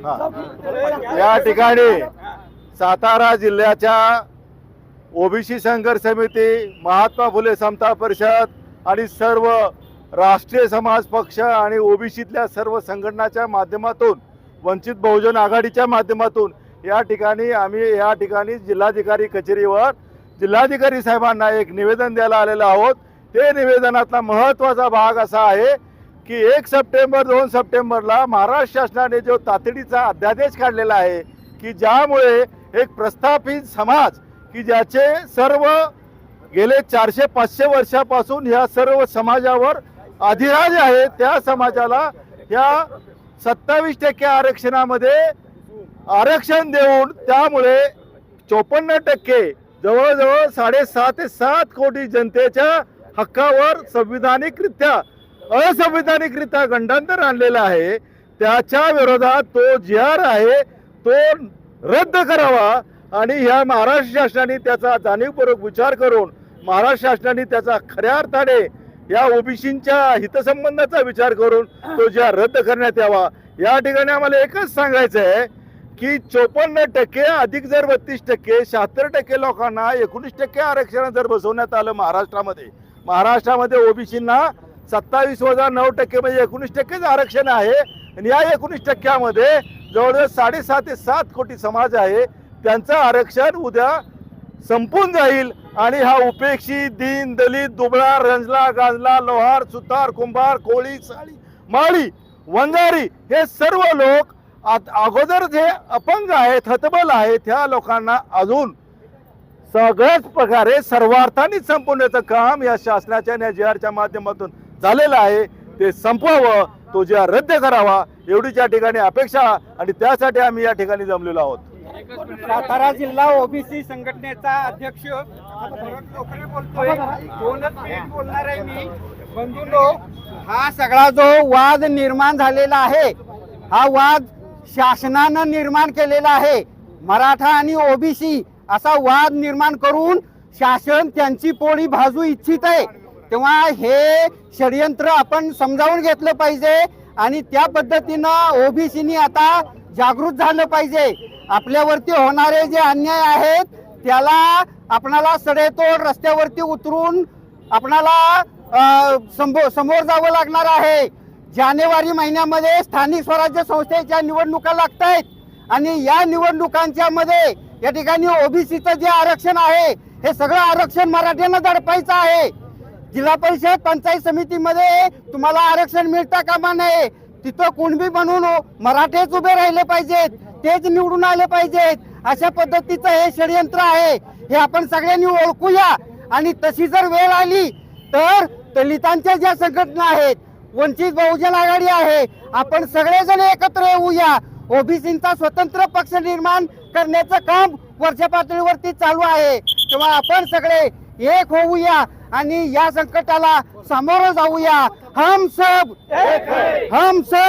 या ठिकाणी सातारा जिल्ह्याच्या ओबीसी संघर्ष समिती महात्मा फुले समता परिषद आणि सर्व राष्ट्रीय समाज पक्ष आणि ओबीसीतल्या सर्व संघटनाच्या माध्यमातून वंचित बहुजन आघाडीच्या माध्यमातून या ठिकाणी आम्ही या ठिकाणी जिल्हाधिकारी कचेरीवर जिल्हाधिकारी साहेबांना एक निवेदन द्यायला आलेलो आहोत. ते निवेदनातला महत्त्वाचा भाग असा आहे की एक सप्टेंबर दोन सप्टेंबरला महाराष्ट्र शासनाने जो तातडीचा अध्यादेश काढलेला आहे की ज्यामुळे एक प्रस्थापित समाज की ज्याचे सर्व गेले चारशे पाचशे वर्षापासून ह्या सर्व समाजावर अधिराज आहे त्या समाजाला ह्या सत्तावीस टक्के आरक्षणामध्ये आरक्षण देऊन त्यामुळे चोपन्न टक्के जवळजवळ साडेसहा ते सात कोटी जनतेच्या हक्कावर संविधानिकरित्या असंविधानिकरित्या गंडांतर आणलेला आहे. त्याच्या विरोधात तो जी आर आहे तो रद्द करावा आणि ह्या महाराष्ट्र शासनाने त्याचा जाणीवपूर्वक विचार करून महाराष्ट्र शासनाने त्याचा खऱ्या अर्थाने या ओबीसींच्या हितसंबंधाचा विचार करून तो जी आर रद्द करण्यात यावा. या ठिकाणी आम्हाला एकच सांगायचं आहे की चोपन्न टक्के अधिक जर बत्तीस टक्के शहात्तर टक्के लोकांना एकोणीस टक्के आरक्षण जर बसवण्यात आलं महाराष्ट्रामध्ये महाराष्ट्रामध्ये ओबीसींना सत्तावीस वजा नऊ टक्के म्हणजे एकोणीस टक्केच आरक्षण आहे. आणि या एकोणीस टक्क्यामध्ये जवळजवळ साडेसहा ते सात कोटी समाज आहे. त्यांचं आरक्षण उद्या संपून जाईल. आणि हा उपेक्षित दीन दलित दुबळा रंजला गाजला लोहार सुतार कुंभार कोळी साळी माळी वंजारी हे सर्व लोक अगोदर जे अपंग आहेत हतबल आहेत ह्या लोकांना अजून सगळ्याच प्रकारे सर्वार्थाने संपवण्याचं काम या शासनाच्या आणि जी आरच्या माध्यमातून झालेलं आहे ते संपवावं तो ज्या रद्द करावा एवढीच या ठिकाणी अपेक्षा आणि त्यासाठी आम्ही या ठिकाणी जमलेलो आहोत. सातारा जिल्हा ओबीसी संघटनेचा अध्यक्ष भरत बोलतोय. दोनच मिनिट बोलणार आहे मी. बंधूंनो हा सगळा जो वाद निर्माण झालेला आहे हा वाद शासनानं निर्माण केलेला आहे. मराठा आणि ओबीसी असा वाद निर्माण करून शासन त्यांची पोळी भाजू इच्छित आहे. तेव्हा हे षडयंत्र आपण समजावून घेतलं पाहिजे आणि त्या पद्धतीनं ओबीसीनी आता जागृत झालं पाहिजे. आपल्यावरती होणारे जे अन्याय आहेत त्याला आपणाला सडेतोड रस्त्यावरती उतरून आपणाला समो- समोर जावं लागणार आहे. जानेवारी महिन्यामध्ये स्थानिक स्वराज्य संस्थेच्या निवडणुका लागत आहेत आणि या निवडणुकांच्या मध्ये या ठिकाणी ओबीसीचं जे आरक्षण आहे हे सगळं आरक्षण मराठ्यांना दडपायचं आहे. जिल्हा परिषद पंचायत समितीमध्ये तुम्हाला आरक्षण मिळता कामा नये. तिथं कुणबी म्हणून हो, मराठेच उभे राहिले पाहिजेत. तेच निवडून आले पाहिजेत. अशा पद्धतीचं हे षडयंत्र आहे. हे आपण सगळ्यांनी ओळखूया. आणि तशी जर वेळ आली तर दलितांच्या ज्या संघटना आहेत वंचित बहुजन आघाडी आहे आपण सगळेजण एकत्र येऊया. ओबीसींचा स्वतंत्र पक्ष निर्माण करण्याचं काम वरच्या पातळीवरती चालू आहे. तेव्हा आपण सगळे एक होऊया आणि या संकटाला सामोरं जाऊया. हम सब हम सब